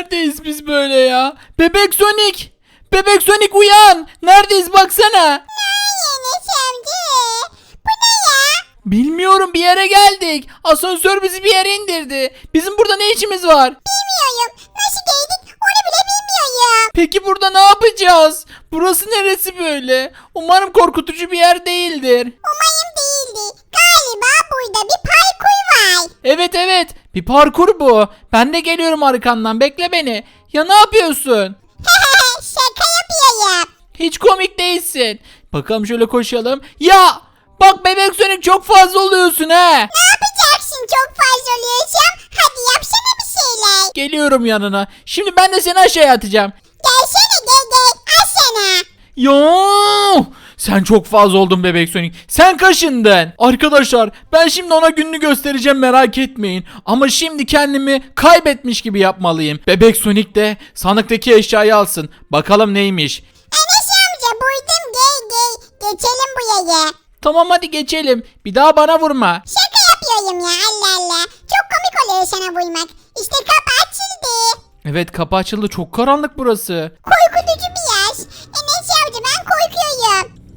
Neredeyiz biz böyle ya? Bebek Sonic! Bebek Sonic uyan! Neredeyiz baksana? Enes amca. Bu ne ya? Bilmiyorum bir yere geldik. Asansör bizi bir yere indirdi. Bizim burada ne işimiz var? Bilmiyorum. Nasıl geldik onu bile bilmiyorum. Peki burada ne yapacağız? Burası neresi böyle? Umarım korkutucu bir yer değildir. Umarım değildi. Galiba burada bir parkur var. Evet evet bir parkur bu. Ben de geliyorum arkandan bekle beni. Ya ne yapıyorsun? Şaka yapıyorum. Hiç komik değilsin. Bakalım şöyle koşalım. Ya bak bebek Sonic çok fazla oluyorsun he. Ne yapacaksın çok fazla oluyorsam? Hadi yapsana bir şeyler. Geliyorum yanına. Şimdi ben de seni aşağıya atacağım. Gelsene gel gel. Al sana. Yo! Sen çok fazla oldun bebek Sonic. Sen kaşındın. Arkadaşlar ben şimdi ona gününü göstereceğim merak etmeyin. Ama şimdi kendimi kaybetmiş gibi yapmalıyım. Bebek Sonic de sandıktaki eşyayı alsın. Bakalım neymiş. Enes amca buydum gel gel. Geçelim buraya. Tamam hadi geçelim. Bir daha bana vurma. Şaka yapıyorum ya Allah Allah. Çok komik oluyor sana vurmak. İşte kapı açıldı. Evet kapı açıldı. Çok karanlık burası. Korkutucu bir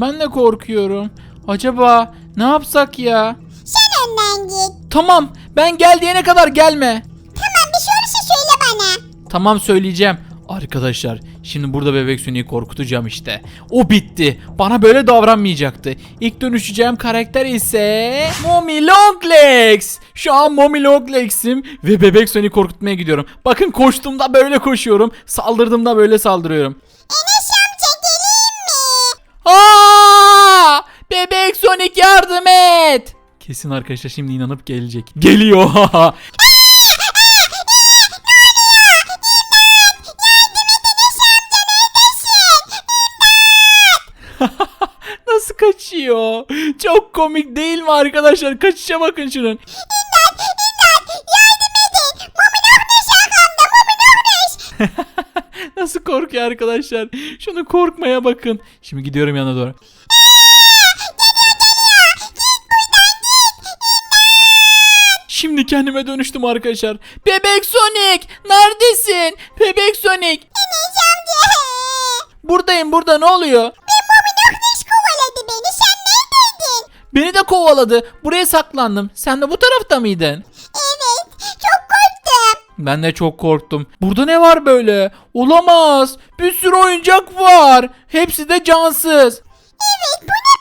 Ben de korkuyorum. Acaba ne yapsak ya? Sen önden git. Tamam ben gel diyene kadar gelme. Tamam bir şey olursa söyle bana. Tamam söyleyeceğim. Arkadaşlar şimdi burada bebek Sony'yi korkutacağım işte. O bitti. Bana böyle davranmayacaktı. İlk dönüşeceğim karakter ise Mommy Longlegs. Şu an Mommy Longlegs'im ve bebek Sony'yi korkutmaya gidiyorum. Bakın koştuğumda böyle koşuyorum. Saldırdığımda böyle saldırıyorum. Enes amca geleyim mi? Aa! Bebek Sonic yardım et. Kesin arkadaşlar şimdi inanıp gelecek. Geliyor. Nasıl kaçıyor? Çok komik değil mi arkadaşlar? Kaçışa bakın şunun. Nasıl korkuyor arkadaşlar? Şunu korkmaya bakın. Şimdi gidiyorum yana doğru. Şimdi kendime dönüştüm arkadaşlar. Bebek Sonic! Neredesin? Bebek Sonic! Enes amca. Buradayım burada ne oluyor? Ben Mumin Ahnes kovaladı beni. Sen neredeydin? Beni de kovaladı. Buraya saklandım. Sen de bu tarafta mıydın? Evet. Çok korktum. Ben de çok korktum. Burada ne var böyle? Olamaz. Bir sürü oyuncak var. Hepsi de cansız. Evet bu ne?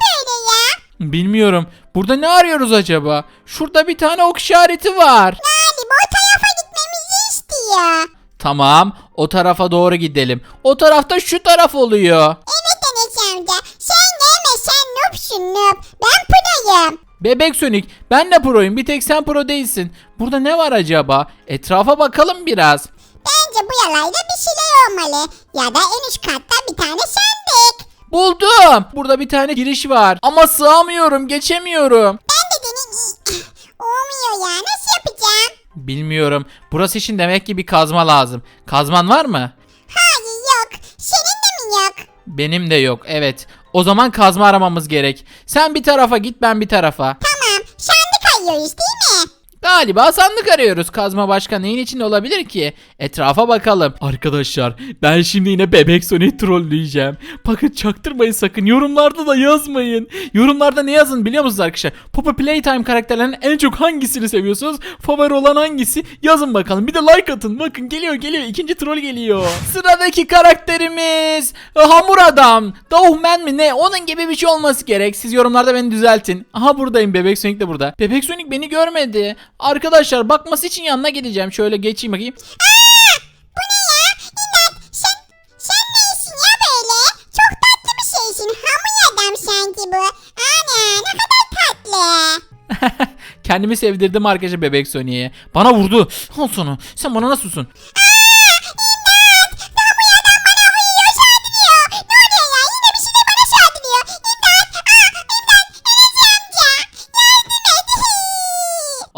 Bilmiyorum. Burada ne arıyoruz acaba? Şurada bir tane ok işareti var. Galiba o tarafa gitmemizi istiyor. Tamam. O tarafa doğru gidelim. O tarafta şu taraf oluyor. Evet Enes amca. Sen gelme sen noobsun noob. Ben proyum. Bebek Sonic, ben de proyum. Bir tek sen pro değilsin. Burada ne var acaba? Etrafa bakalım biraz. Bence bu yalayda bir şeyler olmalı. Ya da en üst katta bir tane sandık. Buldum. Burada bir tane giriş var. Ama sığamıyorum, geçemiyorum. Ben de dedim olmuyor ya nasıl yapacağım? Bilmiyorum. Burası için demek ki bir kazma lazım. Kazman var mı? Hayır yok. Senin de mi yok? Benim de yok. Evet. O zaman kazma aramamız gerek. Sen bir tarafa git, ben bir tarafa. Tamam sandık arıyoruz değil mi? Galiba sandık arıyoruz. Kazma başka neyin içinde olabilir ki? Etrafa bakalım. Arkadaşlar ben şimdi yine bebek Sonic trolleyeceğim. Bakın çaktırmayın sakın. Yorumlarda da yazmayın. Yorumlarda ne yazın biliyor musunuz arkadaşlar? Poppy Playtime karakterlerinin en çok hangisini seviyorsunuz? Favori olan hangisi? Yazın bakalım. Bir de like atın. Bakın geliyor geliyor. İkinci troll geliyor. Sıradaki karakterimiz Hamur Adam. Dogman mi ne? Onun gibi bir şey olması gerek. Siz yorumlarda beni düzeltin. Aha buradayım. Bebek Sonic de burada. Bebek Sonic beni görmedi. Arkadaşlar bakması için yanına gideceğim. Şöyle geçeyim bakayım. Bu ne ya? İmdat sen, sen neysin ya böyle? Çok tatlı bir şeysin. Hamur adam sanki bu. Ana ne kadar tatlı. Kendimi sevdirdim arkadaşlar Bebek Sonic'e. Bana vurdu. Al sana. Sen bana nasılsın?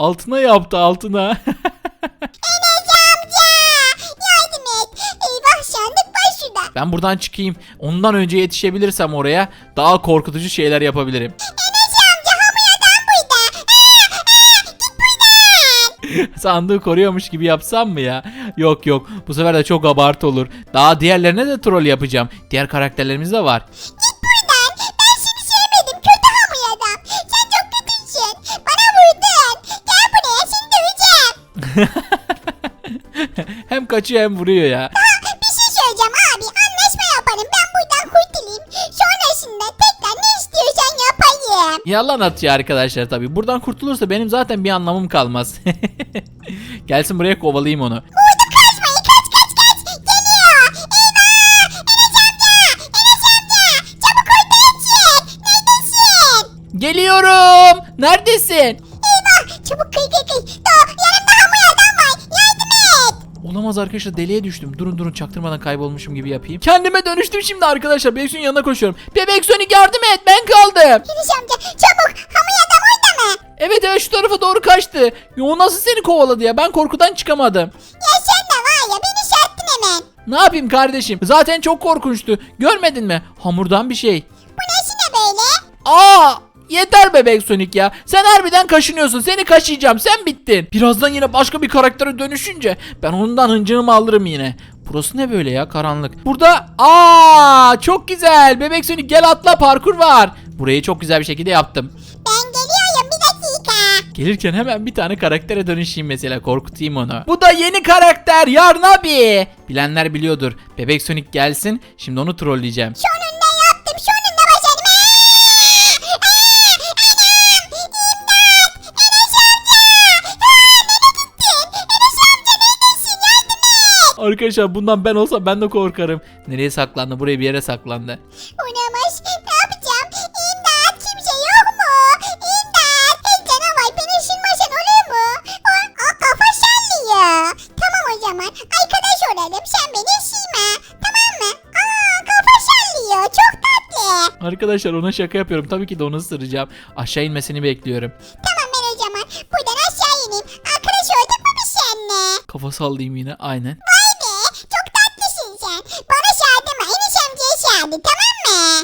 Altına yaptı altına. ben buradan çıkayım. Ondan önce yetişebilirsem oraya daha korkutucu şeyler yapabilirim. Sandığı koruyormuş gibi yapsam mı ya? Yok yok bu sefer de çok abartı olur. Daha diğerlerine de troll yapacağım. Diğer karakterlerimiz de var. Git hem kaçıyor hem vuruyor ya. Aa, bir şey söyleyeceğim abi. Anlaşma yapalım. Ben buradan kurtulayım. Sonrasında tekrar ne istiyorsan yapayım. Yalan atıyor arkadaşlar tabii. Buradan kurtulursa benim zaten bir anlamım kalmaz. Gelsin buraya kovalayayım onu. Vurdu kaçmayı. Kaç kaç kaç. Geliyor. Eyvah. Enes amca. Enes amca. Çabuk ortaya çık. Neredesin? Geliyorum. Neredesin? Olamaz arkadaşlar deliye düştüm. Durun durun çaktırmadan kaybolmuşum gibi yapayım. Kendime dönüştüm şimdi arkadaşlar. Bebek Sonic'in yanına koşuyorum. Bebek Sonic yardım et ben kaldım. Amca. Çabuk. Hamur adam orada mı? Evet evet şu tarafa doğru kaçtı. Ya o nasıl seni kovaladı ya? Ben korkudan çıkamadım. Ya sen de var ya beni şarttın hemen. Ne yapayım kardeşim? Zaten çok korkunçtu. Görmedin mi? Hamurdan bir şey. Bu nesi ne böyle? Aa! Yeter bebek Sonic ya. Sen harbiden kaşınıyorsun. Seni kaşıyacağım. Sen bittin. Birazdan yine başka bir karaktere dönüşünce ben ondan hıncığımı alırım yine. Burası ne böyle ya karanlık. Burada aa çok güzel. Bebek Sonic gel atla parkur var. Burayı çok güzel bir şekilde yaptım. Ben geliyorum bir dakika. Gelirken hemen bir tane karaktere dönüşeyim mesela korkutayım onu. Bu da yeni karakter Yarn abi. Bilenler biliyordur. Bebek Sonic gelsin. Şimdi onu trolleyeceğim. Sonunda Arkadaşlar bundan ben olsam ben de korkarım. Nereye saklandı? Buraya bir yere saklandı. Oynamaz. Ne yapacağım? İmdat! Kimse yok mu? İmdat! Hey canavar beni ısırmasan olur mu? O, o kafa sallıyor. Tamam o zaman. Arkadaş olalım. Sen beni ısırma. Tamam mı? Aa kafa sallıyor. Çok tatlı. Arkadaşlar ona şaka yapıyorum. Tabii ki de onu ısıracağım. Aşağı inmesini bekliyorum. Tamam ben o zaman. Buradan aşağı ineyim. Arkadaş olduk mu biz seninle? Kafa sallayayım yine. Aynen. Vay be. Çok tatlısın sen. Bana şardıma. Enes amcaya şardı tamam mı?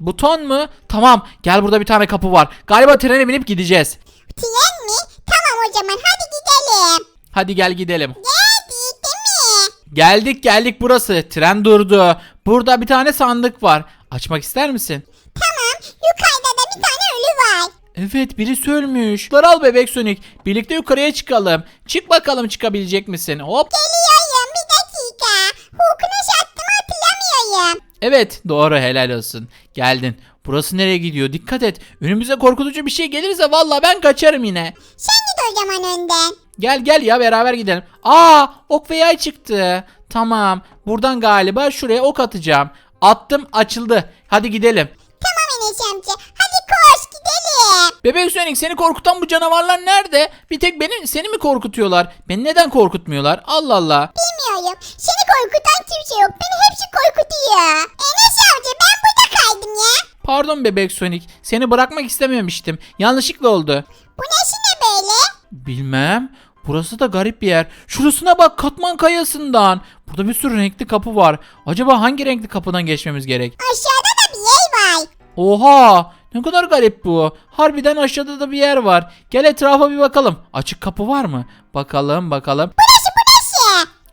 Buton mu? Tamam. Gel burada bir tane kapı var. Galiba trene binip gideceğiz. Hadi gel gidelim. Geldik geldik burası. Tren durdu. Burada bir tane sandık var. Açmak ister misin? Evet birisi ölmüş. Bunları al bebek Sonic. Birlikte yukarıya çıkalım. Çık bakalım çıkabilecek misin? Hop. Evet doğru helal olsun. Geldin. Burası nereye gidiyor? Dikkat et. Önümüze korkutucu bir şey gelirse vallahi ben kaçarım yine. Sen git o zaman önden. Gel gel ya beraber gidelim. Aa ok ve yay çıktı. Tamam. Buradan galiba şuraya ok atacağım. Attım açıldı. Hadi gidelim. Tamam Enes amca. Hadi koş gidelim. Bebek Sonic seni korkutan bu canavarlar nerede? Bir tek beni seni mi korkutuyorlar? Beni neden korkutmuyorlar? Allah Allah. Bilmiyorum. Seni korkutan kimse yok. Beni hepsi korkutuyor. Enes amca ben burada kaydım ya. Pardon bebek Sonic. Seni bırakmak istememiştim. Yanlışlıkla oldu. Bu nesi ne böyle? Bilmem. Burası da garip bir yer. Şurasına bak katman kayasından. Burada bir sürü renkli kapı var. Acaba hangi renkli kapıdan geçmemiz gerek? Aşağıda da bir yer var. Oha! Ne kadar garip bu. Harbiden aşağıda da bir yer var. Gel etrafa bir bakalım. Açık kapı var mı? Bakalım bakalım. Bu?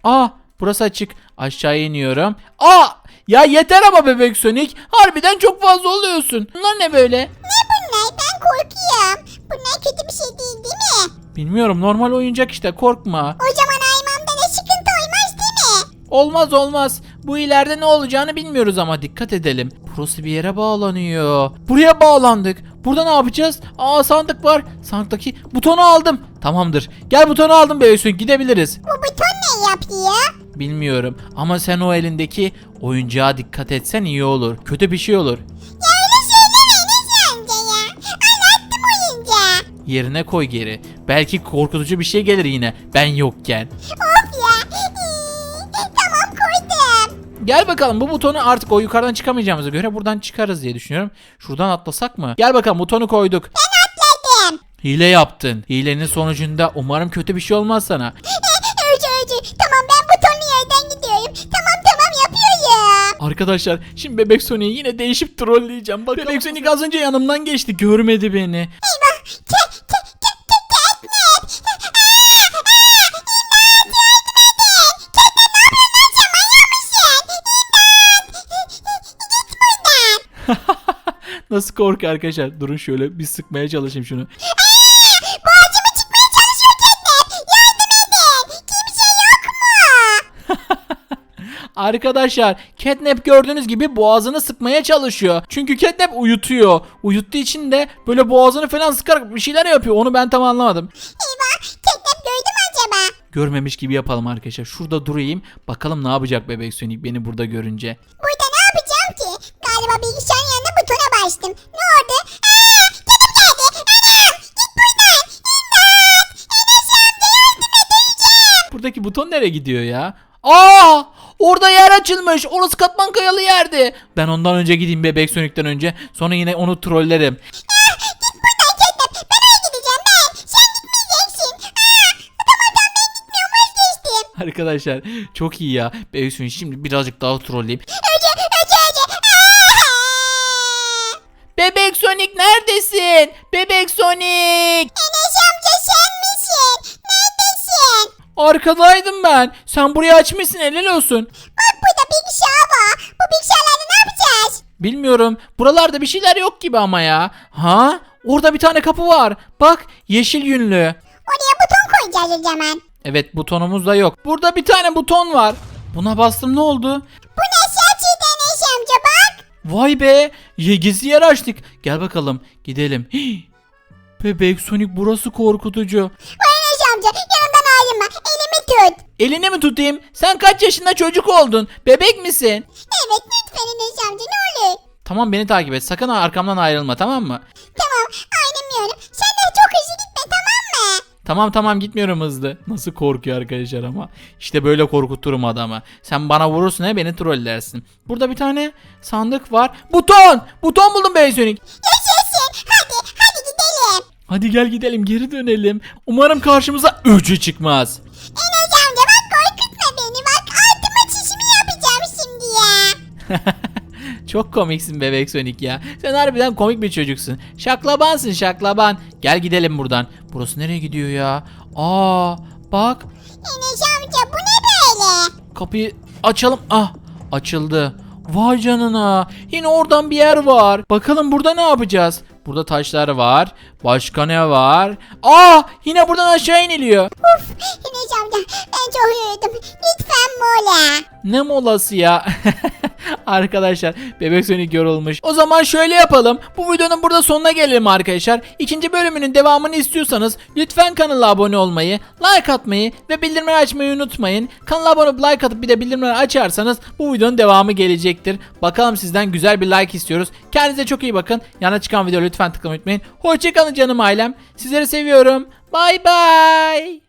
Aa burası açık. Aşağı iniyorum. Aa ya yeter ama bebek Sonic. Harbiden çok fazla oluyorsun. Bunlar ne böyle? Ne bunlar? Ben korkuyorum. Bunlar kötü bir şey değil değil mi? Bilmiyorum normal oyuncak işte korkma. O zaman aymamda da sıkıntı olmaz değil mi? Olmaz olmaz. Bu ileride ne olacağını bilmiyoruz ama dikkat edelim. Burası bir yere bağlanıyor. Buraya bağlandık. Burada ne yapacağız? Aa sandık var. Sandıktaki butonu aldım. Tamamdır. Gel butonu aldım bebek Sonic gidebiliriz. Bu buton ne yapıyor? Bilmiyorum ama sen o elindeki oyuncağa dikkat etsen iyi olur. Kötü bir şey olur. Ya öyle söyleme Enes amca ya. Anlattım oyuncağı. Yerine koy geri. Belki korkutucu bir şey gelir yine ben yokken. Of ya. İyi, tamam koydum. Gel bakalım bu butonu artık o yukarıdan çıkamayacağımıza göre buradan çıkarız diye düşünüyorum. Şuradan atlasak mı? Gel bakalım butonu koyduk. Atladım. Hile yaptın. Hilenin sonucunda umarım kötü bir şey olmaz sana. Arkadaşlar şimdi Bebek Sonic'i yine değişip trolleyeceğim. Bakalım. Bebek Sonic az önce yanımdan geçti. Görmedi beni. Eyvah. Ke ke ke ke buradan. Nasıl korku arkadaşlar? Durun şöyle bir sıkmaya çalışayım şunu. Arkadaşlar Catnap gördüğünüz gibi boğazını sıkmaya çalışıyor. Çünkü Catnap uyutuyor. Uyuttuğu için de böyle boğazını falan sıkarak bir şeyler yapıyor. Onu ben tam anlamadım. Eyvah. Catnip gördü mü acaba? Görmemiş gibi yapalım arkadaşlar. Şurada durayım. Bakalım ne yapacak Bebek Sonic beni burada görünce. Burada ne yapacağım ki? Galiba bilgisayarın yanında butona bastım. Ne oldu? Aa, gidip geldi. Anam, git buradan. İmdat. Enes amca yardım edeceğim. Buradaki buton nereye gidiyor ya? Aa! Orada yer açılmış. Orası katman kayalı yerdi. Ben ondan önce gideyim Bebek Sonic'ten önce. Sonra yine onu trollerim. Arkadaşlar çok iyi ya. Bebek Sonic şimdi birazcık daha trolleyeyim. Bebek Sonic neredesin? Bebek Sonic! Arkadaydım ben. Sen burayı açmışsın helal olsun. Bak burada bilgisayar var. Bu bilgisayarlarda ne yapacağız? Bilmiyorum. Buralarda bir şeyler yok gibi ama ya. Ha? Orada bir tane kapı var. Bak yeşil yünlü. Oraya buton koyacağız o zaman. Evet butonumuz da yok. Burada bir tane buton var. Buna bastım ne oldu? Bu nasıl açıydı Enes amca bak. Vay be. Ye gizli yer açtık. Gel bakalım gidelim. Hii. Bebek Sonic burası korkutucu. Vay amca yanımdan ayrılma. Elimi tut. Elini mi tutayım? Sen kaç yaşında çocuk oldun? Bebek misin? Evet lütfen Enes amca ne olur. Tamam beni takip et. Sakın arkamdan ayrılma tamam mı? Tamam ayrılmıyorum. Sen de çok hızlı gitme tamam mı? Tamam tamam gitmiyorum hızlı. Nasıl korkuyor arkadaşlar ama. İşte böyle korkuturum adamı. Sen bana vurursun he beni trollersin. Burada bir tane sandık var. Buton! Buton buldum Sonic. Yaşasın. Hadi gel gidelim geri dönelim. Umarım karşımıza öcü çıkmaz. Enes amca bak korkutma beni. Bak altıma çişimi yapacağım şimdi ya. Çok komiksin bebek Sonic ya. Sen harbiden komik bir çocuksun. Şaklabansın şaklaban. Gel gidelim buradan. Burası nereye gidiyor ya? Aa bak Enes amca bu ne böyle? kapıyı açalım. Ah açıldı. Vay canına. Yine oradan bir yer var. Bakalım burada ne yapacağız? Burada taşlar var. Başka ne var? Aa yine buradan aşağı iniliyor. Uf Enes amca ben çok yoruldum. Lütfen mola. Ne molası ya? arkadaşlar bebek Sonic yorulmuş. O zaman şöyle yapalım. Bu videonun burada sonuna gelelim arkadaşlar. İkinci bölümünün devamını istiyorsanız lütfen kanala abone olmayı, like atmayı ve bildirimleri açmayı unutmayın. Kanala abone olup like atıp bir de bildirimleri açarsanız bu videonun devamı gelecektir. Bakalım sizden güzel bir like istiyoruz. Kendinize çok iyi bakın. Yana çıkan videoyu lütfen tıklamayı unutmayın. Hoşçakalın canım ailem. Sizleri seviyorum. Bay bay.